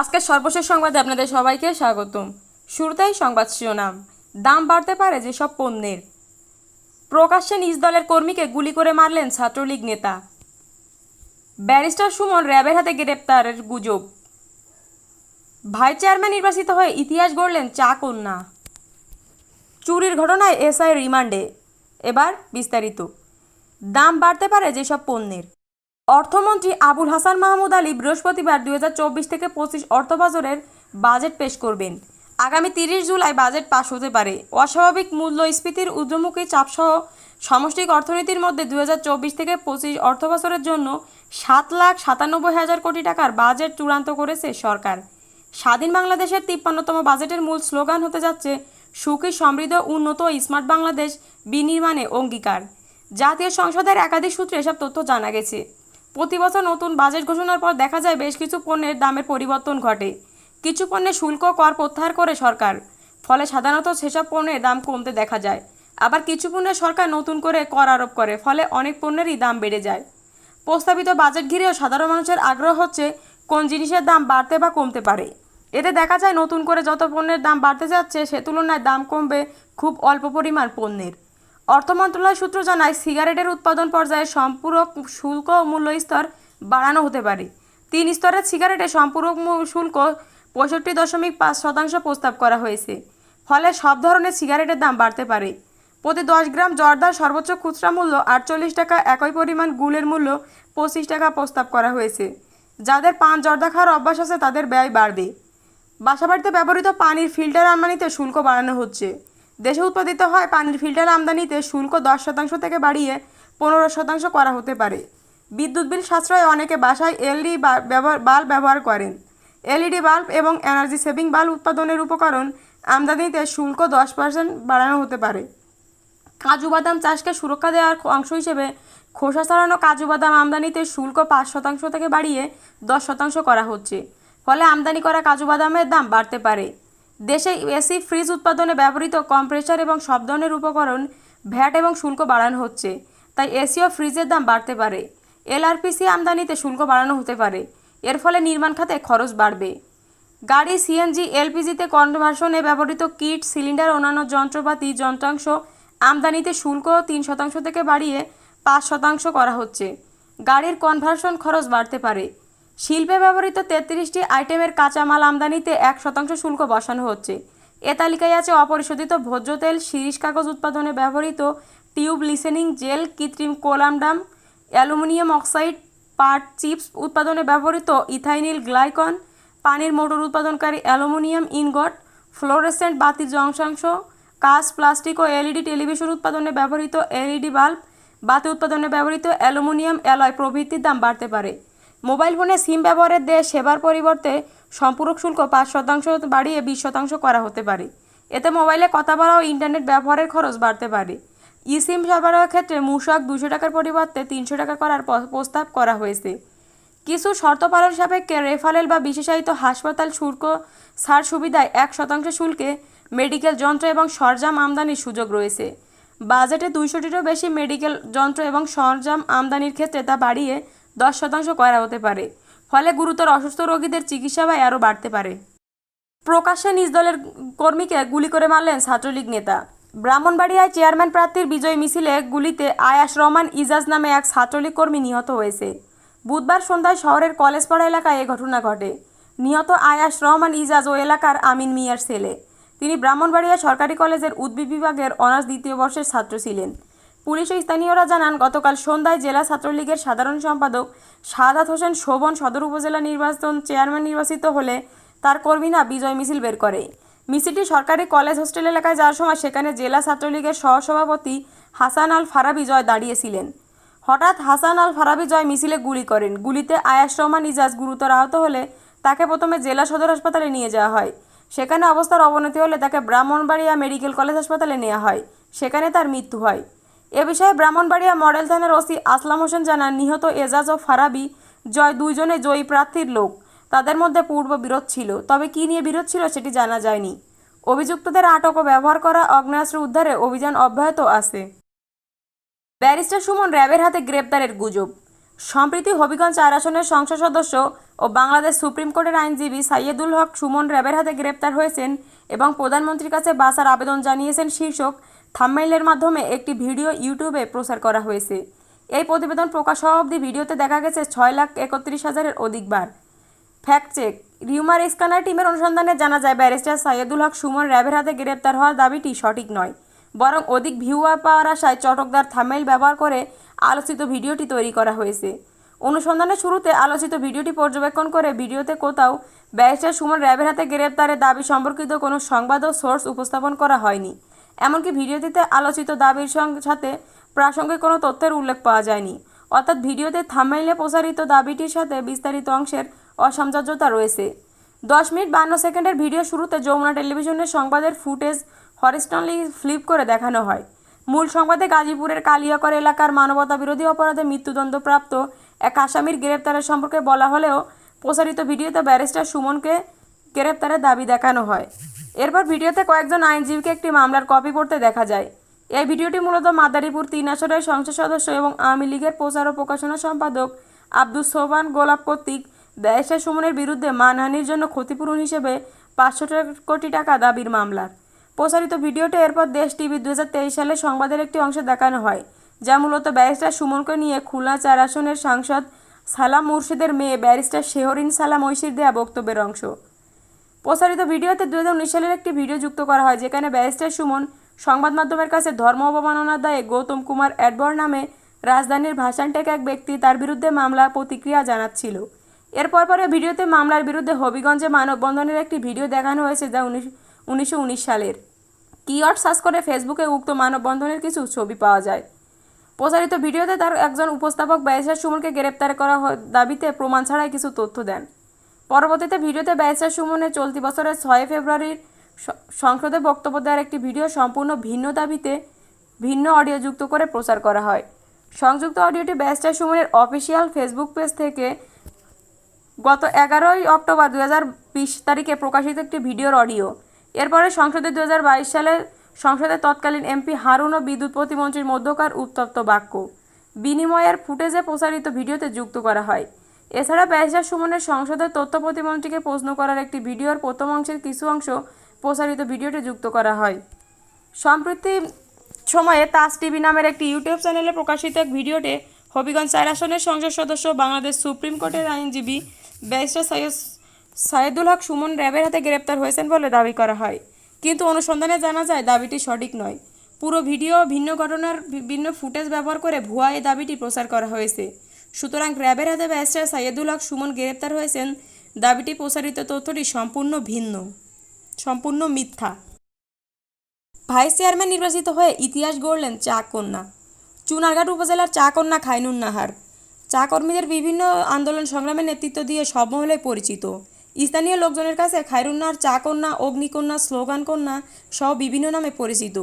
আজকের সর্বশেষ সংবাদে আপনাদের সবাইকে স্বাগতম। শুরুতেই সংবাদ শিরোনাম। দাম বাড়তে পারে যেসব পণ্যের। প্রকাশ্যে নিজ দলের কর্মীকে গুলি করে মারলেন ছাত্রলীগ নেতা। ব্যারিস্টার সুমন র্যাবের হাতে গ্রেপ্তারের গুজব। ভাইস চেয়ারম্যান নির্বাচিত হয়ে ইতিহাস গড়লেন চা কন্যা। চুরির ঘটনায় এসআই রিমান্ডে। এবার বিস্তারিত। দাম বাড়তে পারে যেসব পণ্যের। অর্থমন্ত্রী আবুল হাসান মাহমুদ আলী বৃহস্পতিবার দুই হাজার চব্বিশ থেকে পঁচিশ অর্থবছরের বাজেট পেশ করবেন। আগামী তিরিশ জুলাই বাজেট পাশ হতে পারে। অস্বাভাবিক মূল্যস্ফীতির ঊর্ধ্বমুখী চাপসহ সামষ্টিক অর্থনীতির মধ্যে দুই হাজার চব্বিশ থেকে পঁচিশ অর্থবছরের জন্য সাত লাখ সাতানব্বই হাজার কোটি টাকার বাজেট চূড়ান্ত করেছে সরকার। স্বাধীন বাংলাদেশের তিপ্পান্নতম বাজেটের মূল স্লোগান হতে যাচ্ছে সুখী, সমৃদ্ধ, উন্নত স্মার্ট বাংলাদেশ বিনির্মাণে অঙ্গীকার। জাতীয় সংসদের একাধিক সূত্রে এসব তথ্য জানা গেছে। প্রতি বছর নতুন বাজেট ঘোষণার পর দেখা যায় বেশ কিছু পণ্যের দামের পরিবর্তন ঘটে। কিছু পণ্যের শুল্ক কর প্রত্যাহার করে সরকার, ফলে সাধারণত সেসব পণ্যের দাম কমতে দেখা যায়। আবার কিছু পণ্যের সরকার নতুন করে কর আরোপ করে, ফলে অনেক পণ্যেরই দাম বেড়ে যায়। প্রস্তাবিত বাজেট ঘিরেও সাধারণ মানুষের আগ্রহ হচ্ছে কোন জিনিসের দাম বাড়তে বা কমতে পারে। এতে দেখা যায় নতুন করে যত পণ্যের দাম বাড়তে যাচ্ছে, সে তুলনায় দাম কমবে খুব অল্প পরিমাণ পণ্যের। অর্থ মন্ত্রণালয় সূত্র জানায়, সিগারেটের উৎপাদন পর্যায়ে সম্পূরক শুল্ক মূল্য স্তর বাড়ানো হতে পারে। তিন স্তরের সিগারেটে সম্পূরক শুল্ক পঁয়ষট্টি দশমিক পাঁচ শতাংশ প্রস্তাব করা হয়েছে। ফলে সব ধরনের সিগারেটের দাম বাড়তে পারে। প্রতি দশ গ্রাম জর্দার সর্বোচ্চ খুচরা মূল্য আটচল্লিশ টাকা, একই পরিমাণ গুলের মূল্য পঁচিশ টাকা প্রস্তাব করা হয়েছে। যাদের পান জর্দা খাওয়ার অভ্যাস আছে, তাদের ব্যয় বাড়বে। বাসাবাড়িতে ব্যবহৃত পানির ফিল্টার আমদানিতে শুল্ক বাড়ানো হচ্ছে। দেশে উৎপাদিত হয় পানির ফিল্টার আমদানিতে শুল্ক দশ শতাংশ থেকে বাড়িয়ে পনেরো শতাংশ করা হতে পারে। বিদ্যুৎ বিল সাশ্রয়ে অনেকে বাসায় এলইডি বাল্ব ব্যবহার করেন। এলইডি বাল্ব এবং এনার্জি সেভিং বাল্ব উৎপাদনের উপকরণ আমদানিতে শুল্ক দশ পার্সেন্ট বাড়ানো হতে পারে। কাজু বাদাম চাষকে সুরক্ষা দেওয়ার অংশ হিসেবে খোসা ছাড়ানো কাজু বাদাম আমদানিতে শুল্ক পাঁচ শতাংশ থেকে বাড়িয়ে দশ শতাংশ করা হচ্ছে। ফলে আমদানি করা কাজু বাদামের দাম বাড়তে পারে। দেশে এসি ফ্রিজ উৎপাদনে ব্যবহৃত কম্প্রেসার এবং সব ধরনের উপকরণ, ভ্যাট এবং শুল্ক বাড়ানো হচ্ছে। তাই এসি ও ফ্রিজের দাম বাড়তে পারে। এলআরপিসি আমদানিতে শুল্ক বাড়ানো হতে পারে। এর ফলে নির্মাণ খাতে খরচ বাড়বে। গাড়ি সিএনজি এলপিজিতে কনভার্সনে ব্যবহৃত কিট সিলিন্ডার অন্যান্য যন্ত্রপাতি, যন্ত্রাংশ আমদানিতে শুল্ক তিন শতাংশ থেকে বাড়িয়ে পাঁচ শতাংশ করা হচ্ছে। গাড়ির কনভার্সন খরচ বাড়তে পারে। শিল্পে ব্যবহৃত তেত্রিশটি আইটেমের কাঁচামাল আমদানিতে এক শতাংশ শুল্ক বসানো হচ্ছে। এ তালিকায় আছে অপরিশোধিত ভোজ্য তেল, শিরিষ কাগজ উৎপাদনে ব্যবহৃত টিউব লিসেনিং জেল, কৃত্রিম কোলামডাম অ্যালুমিনিয়াম অক্সাইড, পাট চিপস উৎপাদনে ব্যবহৃত ইথাইনিল গ্লাইকন, পানির মোটর উৎপাদনকারী অ্যালুমিনিয়াম ইনগট, ফ্লোরেসেন্ট বাতির যন্ত্রাংশ কাঁচ, প্লাস্টিক ও এলইডি টেলিভিশন উৎপাদনে ব্যবহৃত এলইডি বাল্ব, বাতি উৎপাদনে ব্যবহৃত অ্যালুমিনিয়াম অ্যালয় প্রভৃতির দাম বাড়তে পারে। মোবাইল ফোনে সিম ব্যবহারের দেয় সেবার পরিবর্তে সম্পূরক শুল্ক পাঁচ শতাংশ বাড়িয়ে বিশ শতাংশ করা হতে পারে। এতে মোবাইলে কথা বলা ও ইন্টারনেট ব্যবহারের খরচ বাড়তে পারে। ই সিম সরবরাহের ক্ষেত্রে মূসক দুশো টাকার পরিবর্তে তিনশো টাকা করার প্রস্তাব করা হয়েছে। কিছু শর্ত পালন সাপেক্ষে রেফারেল বা বিশেষায়িত হাসপাতাল শুল্ক ছাড় সুবিধায় এক শতাংশ শুল্কে মেডিকেল যন্ত্র এবং সরঞ্জাম আমদানির সুযোগ রয়েছে। বাজেটে দুইশোটিরও বেশি মেডিকেল যন্ত্র এবং সরঞ্জাম আমদানির ক্ষেত্রে তা বাড়িয়ে দশ শতাংশ করা হতে পারে। ফলে গুরুতর অসুস্থ রোগীদের চিকিৎসা ব্যয় আরও বাড়তে পারে। প্রকাশ্যে নিজ দলের কর্মীকে গুলি করে মারলেন ছাত্রলীগ নেতা। ব্রাহ্মণবাড়িয়ায় চেয়ারম্যান প্রার্থীর বিজয় মিছিলে গুলিতে আয়াস রহমান ইজাজ নামে এক ছাত্রলীগ কর্মী নিহত হয়েছে। বুধবার সন্ধ্যায় শহরের কলেজপাড়া এলাকায় এ ঘটনা ঘটে। নিহত আয়াস রহমান ইজাজ ও এলাকার আমিন মিয়ার ছেলে। তিনি ব্রাহ্মণবাড়িয়া সরকারি কলেজের উদ্ভিদ বিভাগের অনার্স দ্বিতীয় বর্ষের ছাত্র ছিলেন। পুলিশ ও স্থানীয়রা জানান, গতকাল সন্ধ্যায় জেলা ছাত্রলীগের সাধারণ সম্পাদক সাদাত হোসেন শোভন সদর উপজেলা নির্বাচন চেয়ারম্যান নির্বাচিত হলে তার কর্মীরা বিজয় মিছিল বের করে। মিছিলটি সরকারি কলেজ, হোস্টেল এলাকায় যাওয়ার সময় সেখানে জেলা ছাত্রলীগের সহসভাপতি হাসান আল ফারাবি জয় দাঁড়িয়েছিলেন। হঠাৎ হাসান আল ফারাবি জয় মিছিলে গুলি করেন। গুলিতে আয়াস রহমান ইজাজ গুরুতর আহত হলে তাকে প্রথমে জেলা সদর হাসপাতালে নিয়ে যাওয়া হয়। সেখানে অবস্থার অবনতি হলে তাকে ব্রাহ্মণবাড়িয়া মেডিকেল কলেজ হাসপাতালে নেওয়া হয়। সেখানে তার মৃত্যু হয়। এ বিষয়ে ব্রাহ্মণবাড়িয়া মডেল থানার ওসি আসলাম হোসেন জানান, নিহত এজাজ ও ফারাবি জয় দুইজনে জয়ী প্রার্থীর লোক। তাদের মধ্যে পূর্ব বিরোধ ছিল। তবে কী নিয়ে বিরোধ ছিল সেটি জানা যায়নি। অভিযুক্তদের আটক ও ব্যবহার করা আগ্নেয়াস্ত্র উদ্ধারে অভিযান অব্যাহত আছে। ব্যারিস্টার সুমন র্যাবের হাতে গ্রেপ্তারের গুজব। সম্প্রতি হবিগঞ্জ চার আসনের সংসদ সদস্য ও বাংলাদেশ সুপ্রিম কোর্টের আইনজীবী সাইয়েদুল হক সুমন র্যাবের হাতে গ্রেপ্তার হয়েছেন এবং প্রধানমন্ত্রীর কাছে বাসার আবেদন জানিয়েছেন শীর্ষক থাম্বনেইলের মাধ্যমে একটি ভিডিও ইউটিউবে প্রচার করা হয়েছে। এই প্রতিবেদন প্রকাশ হওয়া অবধি ভিডিওতে দেখা গেছে ছয় লাখ একত্রিশ হাজারের অধিকবার ফ্যাক্ট চেক, রিউমার স্ক্যানার টিমের অনুসন্ধানে জানা যায়, ব্যারিস্টার সাইয়েদুল হক সুমন র্যাবের হাতে গ্রেপ্তার হওয়ার দাবিটি সঠিক নয়, বরং অধিক ভিউ পাওয়ার আশায় চটকদার থামেল ব্যবহার করে আলোচিত ভিডিওটি তৈরি করা হয়েছে। অনুসন্ধানের শুরুতে আলোচিত ভিডিওটি পর্যবেক্ষণ করে ভিডিওতে কোথাও ব্যারিস্টার সুমন র্যাবের হাতে গ্রেপ্তারের দাবি সম্পর্কিত কোনো সংবাদ ও সোর্স উপস্থাপন করা হয়নি। এমনকি ভিডিওটিতে আলোচিত দাবির সাথে প্রাসঙ্গিক কোনো তথ্যের উল্লেখ পাওয়া যায়নি। অর্থাৎ ভিডিওতে থামাইলে প্রসারিত দাবিটির সাথে বিস্তারিত অংশের অসামঞ্জস্যতা রয়েছে। দশ মিনিট বান্ন সেকেন্ডের ভিডিও শুরুতে যমুনা টেলিভিশনের সংবাদের ফুটেজ হরিস্টনলি ফ্লিপ করে দেখানো হয়। মূল সংবাদে গাজীপুরের কালিয়াকর এলাকার মানবতা বিরোধী অপরাধে মৃত্যুদণ্ডপ্রাপ্ত এক আসামির গ্রেপ্তারের সম্পর্কে বলা হলেও প্রসারিত ভিডিওতে ব্যারিস্টার সুমনকে গ্রেপ্তারের দাবি দেখানো হয়। এরপর ভিডিওতে কয়েকজন আইনজীবীকে একটি মামলার কপি পড়তে দেখা যায়। এই ভিডিওটি মূলত মাদারীপুর তিন আসনের সংসদ সদস্য এবং আওয়ামী লীগের প্রচার ও প্রকাশনা সম্পাদক আব্দুস সোবান গোলাপ কর্তৃক ব্যারিস্টার সুমনের বিরুদ্ধে মানহানির জন্য ক্ষতিপূরণ হিসেবে পাঁচশো কোটি টাকা দাবির মামলার। প্রচারিত ভিডিওটি এরপর দেশ টিভি দুহাজার তেইশ সালে সংবাদের একটি অংশ দেখানো হয়, যা মূলত ব্যারিস্টার সুমনকে নিয়ে খুলনা চার আসনের সাংসদ সালাম মুর্শিদের মেয়ে ব্যারিস্টার শেহরিন সালাম ঐশীর দেয়া বক্তব্যের অংশ। প্রচারিত ভিডিওতে দু হাজার উনিশ সালের একটি ভিডিও যুক্ত করা হয়, যেখানে ব্যারিস্টার সুমন সংবাদ মাধ্যমের কাছে ধর্ম অবমাননার দায়ে গৌতম কুমার অ্যাডবর নামে রাজধানীর ভাষান টেক এক ব্যক্তি তার বিরুদ্ধে মামলা প্রতিক্রিয়া জানাচ্ছিল। এরপর পরে ভিডিওতে মামলার বিরুদ্ধে হবিগঞ্জে মানববন্ধনের একটি ভিডিও দেখানো হয়েছে যা উনিশ, উনিশশো উনিশ সালের। কিওয়ার্ড সার্চ করে ফেসবুকে উক্ত মানববন্ধনের কিছু ছবি পাওয়া যায়। প্রচারিত ভিডিওতে তার একজন উপস্থাপক ব্যারিস্টার সুমনকে গ্রেপ্তার করা দাবিতে প্রমাণ ছাড়াই কিছু তথ্য দেন। পরবর্তীতে ভিডিওতে ব্যারিস্টার সুমনের চলতি বছরের ছয় ফেব্রুয়ারির সংসদে বক্তব্য দেওয়ার একটি ভিডিও সম্পূর্ণ ভিন্ন দাবিতে ভিন্ন অডিও যুক্ত করে প্রচার করা হয়। সংযুক্ত অডিওটি ব্যারিস্টার সুমনের অফিসিয়াল ফেসবুক পেজ থেকে গত এগারোই অক্টোবর দু হাজার বিশ তারিখে প্রকাশিত একটি ভিডিওর অডিও। এরপরে সংসদে দু হাজার বাইশ সালে সংসদের তৎকালীন এমপি হারুন ও বিদ্যুৎ প্রতিমন্ত্রীর মধ্যকার উত্তপ্ত বাক্য। বিনিময়ের ফুটেজে প্রচারিত ভিডিওতে যুক্ত করা হয়। এছাড়া ব্যারিস্টার সুমনের সংসদের তথ্য প্রতিমন্ত্রীকে প্রশ্ন করার একটি ভিডিওর প্রথম অংশের কিছু অংশ প্রচারিত ভিডিওটি যুক্ত করা হয়। সম্প্রতি সময়ে তাস টিভি নামের একটি ইউটিউব চ্যানেলে প্রকাশিত এক ভিডিওতে হবিগঞ্জ চার আসনের সংসদ সদস্য, বাংলাদেশ সুপ্রিম কোর্টের আইনজীবী ব্যারিস্টার সৈয়দ সাইদুল হক সুমন র্যাবের হাতে গ্রেপ্তার হয়েছেন বলে দাবি করা হয়। কিন্তু অনুসন্ধানে জানা যায়, দাবিটি সঠিক নয়। পুরো ভিডিও ভিন্ন ঘটনার বিভিন্ন ফুটেজ ব্যবহার করে ভুয়া এই দাবিটি প্রচার করা হয়েছে। সুতরাং র্যাবের হাতে ব্যারিস্টার সাইয়েদুল হক সুমন গ্রেপ্তার হয়েছেন। দাবিটি প্রচারিত তথ্যটি সম্পূর্ণ ভিন্ন, সম্পূর্ণ মিথ্যা। ভাইস চেয়ারম্যান নির্বাচিত হয়ে ইতিহাস গড়লেন চা কন্যা। চুনারঘাট উপজেলার চা কন্যা খাইনুন নাহার। চা কর্মীদের বিভিন্ন আন্দোলন সংগ্রামের নেতৃত্ব দিয়ে সব মহলে পরিচিত। স্থানীয় লোকজনের কাছে খায়রুন্নার চা কন্যা, অগ্নিকন্যা, স্লোগান কন্যা সহ বিভিন্ন নামে পরিচিত।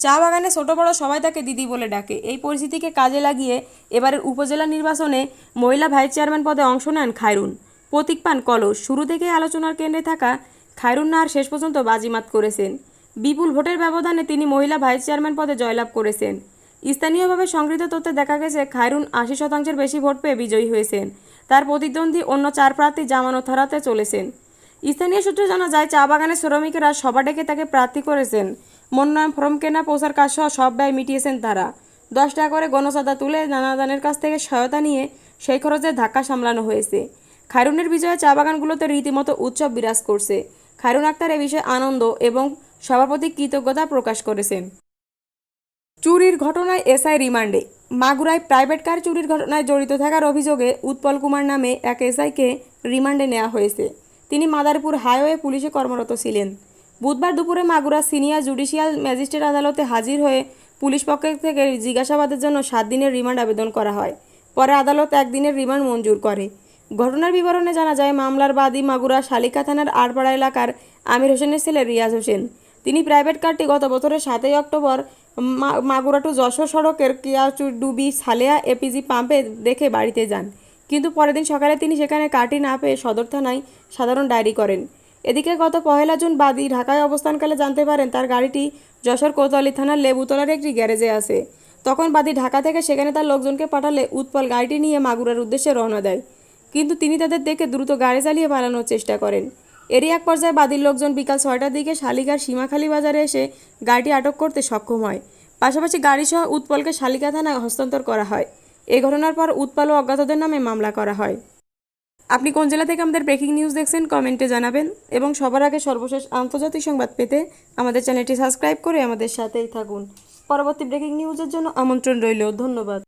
চা বাগানে ছোট বড় সবাই তাকে দিদি বলে ডাকে। এই পরিস্থিতিকে কাজে লাগিয়ে এবারের উপজেলা নির্বাচনে মহিলা ভাইস চেয়ারম্যান পদে অংশ নেন খায়রুন। প্রতীক পান কলস। শুরু থেকেই আলোচনার কেন্দ্রে থাকা খায়রুন নাহার শেষ পর্যন্ত বাজিমাত করেছেন। বিপুল ভোটের ব্যবধানে তিনি মহিলা ভাইস চেয়ারম্যান পদে জয়লাভ করেছেন। স্থানীয়ভাবে সংগৃহীত তথ্যে দেখা গেছে, খায়রুন আশি শতাংশের বেশি ভোট পেয়ে বিজয়ী হয়েছেন। তার প্রতিদ্বন্দ্বী অন্য চার প্রার্থী জামানত হারাতে চলেছেন। স্থানীয় সূত্রে জানা যায়, চা বাগানের শ্রমিকেরা সভা ডেকে তাকে প্রার্থী করেছেন। মনোনয়ন ফর্ম কেনা, প্রচার কাজ সহ সব ব্যয় মিটিয়েছেন তারা। দশ টাকা করে গণচাঁদা তুলে নানাদানের কাছ থেকে সহায়তা নিয়ে সেই খরচে ধাক্কা সামলানো হয়েছে। খায়রুনের বিজয়ে চা বাগানগুলোতে রীতিমতো উৎসব বিরাজ করছে। খায়রুন আক্তার এ বিষয়ে আনন্দ এবং সভাপতি কৃতজ্ঞতা প্রকাশ করেছেন। চুরির ঘটনায় এসআই রিমান্ডে। মাগুরায় প্রাইভেট কার চুরির ঘটনায় জড়িত থাকার অভিযোগে উৎপল কুমার নামে এক এসআইকে রিমান্ডে নেওয়া হয়েছে। তিনি মাদারীপুর হাইওয়ে পুলিশে কর্মরত ছিলেন। বুধবার দুপুরে মাগুরা সিনিয়র জুডিশিয়াল ম্যাজিস্ট্রেট আদালতে হাজির হয়ে পুলিশ পক্ষ থেকে জিজ্ঞাসাবাদের জন্য সাত দিনের রিমান্ড আবেদন করা হয়। পরে আদালত একদিনের রিমান্ড মঞ্জুর করে। ঘটনার বিবরণে জানা যায়, মামলার বাদী মাগুরা শালিকা থানার আড়পাড়া এলাকার আমির হোসেনের ছেলে রিয়াজ হোসেন। তিনি প্রাইভেট কারটি গত বছরের সাতই অক্টোবর মাগুরা টু যশোর সড়কের কিয়াচুডুবি সালেয়া এপিজি পাম্পে দেখে বাড়িতে যান। কিন্তু পরের দিন সকালে তিনি সেখানে কাটি না পেয়ে সদর থানায় সাধারণ ডায়েরি করেন। এদিকে গত পহেলা জুন বাদী ঢাকায় অবস্থানকালে জানতে পারেন, তার গাড়িটি যশোর কোতোয়ালি থানার লেবুতলার একটি গ্যারেজে আছে। তখন বাদী ঢাকা থেকে সেখানে তার লোকজনকে পাঠালে উৎপল গাড়িটি নিয়ে মাগুরার উদ্দেশ্যে রওনা দেয়। কিন্তু তিনি তাদের দেখে দ্রুত গাড়ি চালিয়ে পালানোর চেষ্টা করেন। এরই এক পর্যায়ে বাদীর লোকজন বিকাল ছয়টার দিকে শালিকার সীমাখালী বাজারে এসে গাড়িটি আটক করতে সক্ষম হয়। পাশাপাশি গাড়িসহ উৎপলকে শালিকা থানায় হস্তান্তর করা হয়। এই ঘটনার পর উৎপাল ও অজ্ঞাতদের নামে মামলা করা হয়। আপনি কোন জেলা থেকে আমাদের ব্রেকিং নিউজ দেখছেন কমেন্টে জানাবেন এবং সবার আগে সর্বশেষ আন্তর্জাতিক সংবাদ পেতে আমাদের চ্যানেলটি সাবস্ক্রাইব করে আমাদের সাথেই থাকুন। পরবর্তী ব্রেকিং নিউজের জন্য আমন্ত্রণ রইল। ধন্যবাদ।